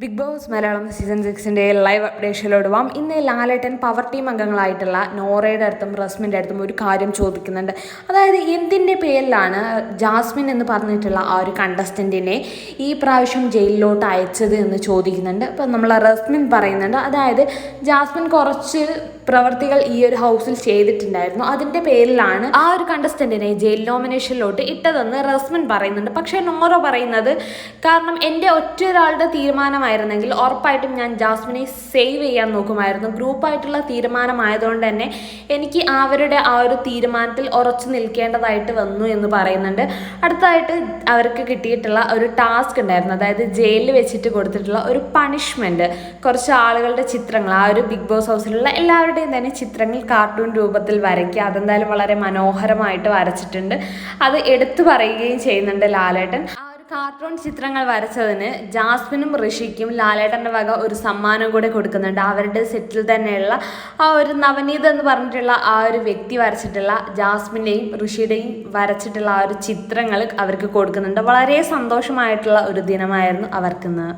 Big Boss Malayalam season സിക്സിന്റെ live അപ്ഡേഷനിലോട് പോവാം. ഇന്ന് ലാലേട്ടൻ പവർ ടീം അംഗങ്ങളായിട്ടുള്ള നോറയുടെ അടുത്തും റസ്മിന്റെ അടുത്തും ഒരു കാര്യം ചോദിക്കുന്നുണ്ട്. അതായത് എന്തിന്റെ പേരിലാണ് ജാസ്മിൻ എന്ന് പറഞ്ഞിട്ടുള്ള ആ ഒരു കണ്ടസ്റ്റന്റിനെ ഈ പ്രാവശ്യം ജയിലിലോട്ട് അയച്ചത് എന്ന് ചോദിക്കുന്നുണ്ട്. അപ്പം നമ്മൾ റസ്മിൻ പറയുന്നുണ്ട്. അതായത് ജാസ്മിൻ കുറച്ച് പ്രവർത്തികൾ ഈ ഒരു ഹൗസിൽ ചെയ്തിട്ടുണ്ടായിരുന്നു. അതിന്റെ പേരിലാണ് ആ ഒരു കണ്ടസ്റ്റന്റിനെ ജയിൽ നോമിനേഷനിലോട്ട് ഇട്ടതെന്ന് റസ്മിൻ പറയുന്നുണ്ട്. പക്ഷേ നോറ പറയുന്നത് കാരണം എന്റെ ഒറ്റ ഒരാളുടെ തീരുമാനമായിരുന്നെങ്കിൽ ഉറപ്പായിട്ടും ഞാൻ ജാസ്മിനെ സേവ് ചെയ്യാൻ നോക്കുമായിരുന്നു. ഗ്രൂപ്പായിട്ടുള്ള തീരുമാനമായതുകൊണ്ട് തന്നെ എനിക്ക് അവരുടെ ആ ഒരു തീരുമാനത്തിൽ ഉറച്ചു നിൽക്കേണ്ടതായിട്ട് വന്നു എന്ന് പറയുന്നുണ്ട്. അടുത്തതായിട്ട് അവർക്ക് കിട്ടിയിട്ടുള്ള ഒരു ടാസ്ക് ഉണ്ടായിരുന്നു. അതായത് ജയിലിൽ വെച്ചിട്ട് കൊടുത്തിട്ടുള്ള ഒരു പണിഷ്മെന്റ് കുറച്ച് ആളുകളുടെ ചിത്രങ്ങൾ ആ ഒരു ബിഗ് ബോസ് ഹൗസിലുള്ള എല്ലാവരുടെയും തന്നെ ചിത്രങ്ങൾ കാർട്ടൂൺ രൂപത്തിൽ വരയ്ക്കുക അതെന്തായാലും വളരെ മനോഹരമായിട്ട് വരച്ചിട്ടുണ്ട്. അത് എടുത്തു പറയുകയും ചെയ്യുന്നുണ്ട് ലാലേട്ടൻ. കാർട്ടൂൺ ചിത്രങ്ങൾ വരച്ചതിന് ജാസ്മിനും ഋഷിക്കും ലാലേട്ടന്റെ വക ഒരു സമ്മാനം കൂടെ കൊടുക്കുന്നുണ്ട്. അവരുടെ സെറ്റിൽ തന്നെയുള്ള ആ ഒരു നവനീത് എന്ന് പറഞ്ഞിട്ടുള്ള ആ ഒരു വ്യക്തി വരച്ചിട്ടുള്ള ജാസ്മിന്റെയും ഋഷിയുടെയും വരച്ചിട്ടുള്ള ആ ഒരു ചിത്രങ്ങൾ അവർക്ക് കൊടുക്കുന്നുണ്ട്. വളരെ സന്തോഷമായിട്ടുള്ള ഒരു ദിനമായിരുന്നു അവർക്കിന്ന്.